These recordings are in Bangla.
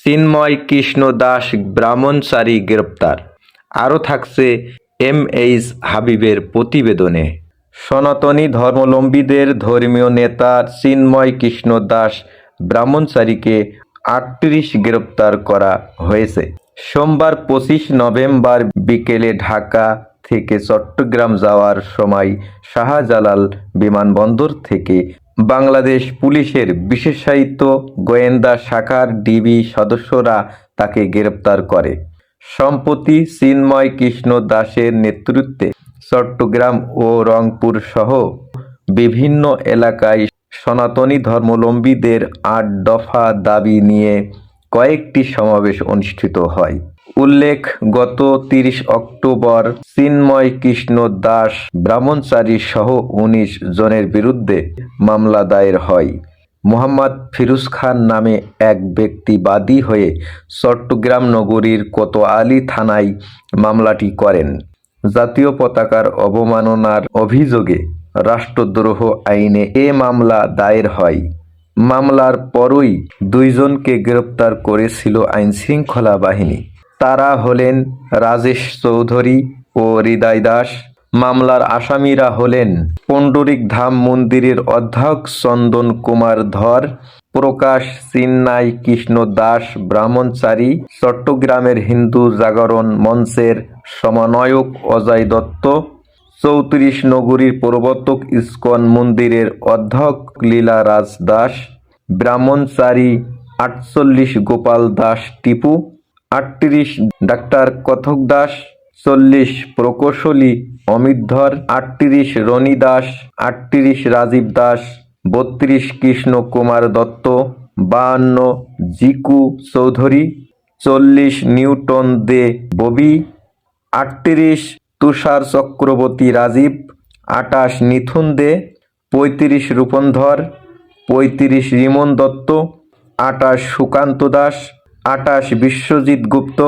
চিন্ময় কৃষ্ণ দাস ব্রাহ্মণচারী গ্রেপ্তার। আরও থাকছে এম এইচ হাবিবের প্রতিবেদনে। সনাতনী ধর্মলম্বীদের ধর্মীয় নেতা চিন্ময় কৃষ্ণ দাস ব্রাহ্মণচারীকে আটত্রিশ গ্রেপ্তার করা হয়েছে। সোমবার পঁচিশ নভেম্বর বিকেলে ঢাকা থেকে চট্টগ্রাম যাওয়ার সময় শাহজালাল বিমানবন্দর থেকে বাংলাদেশ পুলিশের বিশেষায়িত গোয়েন্দা শাখার ডিবি সদস্যরা তাকে গ্রেপ্তার করে। সম্প্রতি চিন্ময় কৃষ্ণ দাসের নেতৃত্বে চট্টগ্রাম ও রংপুর সহ বিভিন্ন এলাকায় সনাতনী ধর্মলম্বীদের আট দফা দাবি নিয়ে কয়েকটি সমাবেশ অনুষ্ঠিত হয়। উল্লেখ গত তিরিশ অক্টোবর চিন্ময় কৃষ্ণ দাস ব্রাহ্মণচারী সহ উনিশ জনের বিরুদ্ধে মামলা দায়ের হয়। মোহাম্মদ ফিরোজ খান নামে এক ব্যক্তি বাদী হয়ে চট্টগ্রাম নগরীর কোতোয়ালি থানায় মামলাটি করেন। জাতীয় পতাকার অবমাননার অভিযোগে রাষ্ট্রদ্রোহ আইনে এ মামলা দায়ের হয়। মামলার পরই দুইজনকে গ্রেপ্তার করেছিল আইনশৃঙ্খলা বাহিনী। তারা হলেন রাজেশ চৌধুরী ও হৃদয় দাস। মামলার আসামিরা হলেন পণ্ডরিক ধাম মন্দিরের অধ্যক্ষ চন্দন কুমার ধর, প্রকাশ চিন্নাই কৃষ্ণ দাস ব্রাহ্মণচারী, চট্টগ্রামের হিন্দু জাগরণ মঞ্চের সমন্বয়ক অজয় দত্ত, চৌত্রিশ নগরীর প্রবর্তক ইস্কন মন্দিরের অধ্যক্ষ লীলা রাজ দাস, ব্রাহ্মণচারী আটচল্লিশ গোপাল দাস টিপু আটত্রিশ, ডাক্তার কথক দাস, চল্লিশ, প্রকৌশলী অমিত ধর, আটত্রিশ, রনি দাস, আটত্রিশ, রাজীব দাস, বত্রিশ, কৃষ্ণ কুমার দত্ত, বাহান্ন, জিকু চৌধুরী, চল্লিশ, নিউটন দে ববি, আটত্রিশ, তুষার চক্রবর্তী রাজীব, আটাশ, নিথুন দে, পঁয়ত্রিশ রূপনধর পঁয়ত্রিশ, রিমন দত্ত, আটাশ, সুকান্ত দাস আটাশ বিশ্বজিৎ গুপ্ত,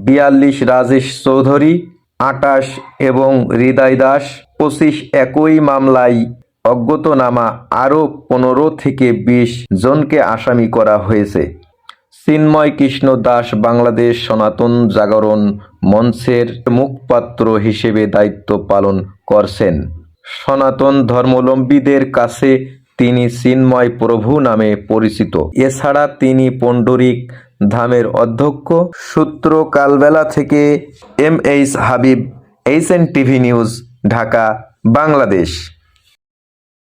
বিয়াল্লিশ রাজেশ চৌধুরী, আটাশ এবং হৃদয় দাস, পঁচিশ একই মামলায় অজ্ঞাতনামা আরও পনেরো থেকে বিশ জনকে আসামি করা হয়েছে। চিন্ময় কৃষ্ণ দাস বাংলাদেশ সনাতন জাগরণ মঞ্চের মুখপাত্র হিসেবে দায়িত্ব পালন করছেন। সনাতন ধর্মলম্বীদের কাছে তিনি চিন্ময় প্রভু নামে পরিচিত। এছাড়া তিনি পণ্ডরিক ধামের অধ্যক্ষ। সূত্র কালবেলা থেকে M H Habib, H N TV news, Dhaka, Bangladesh.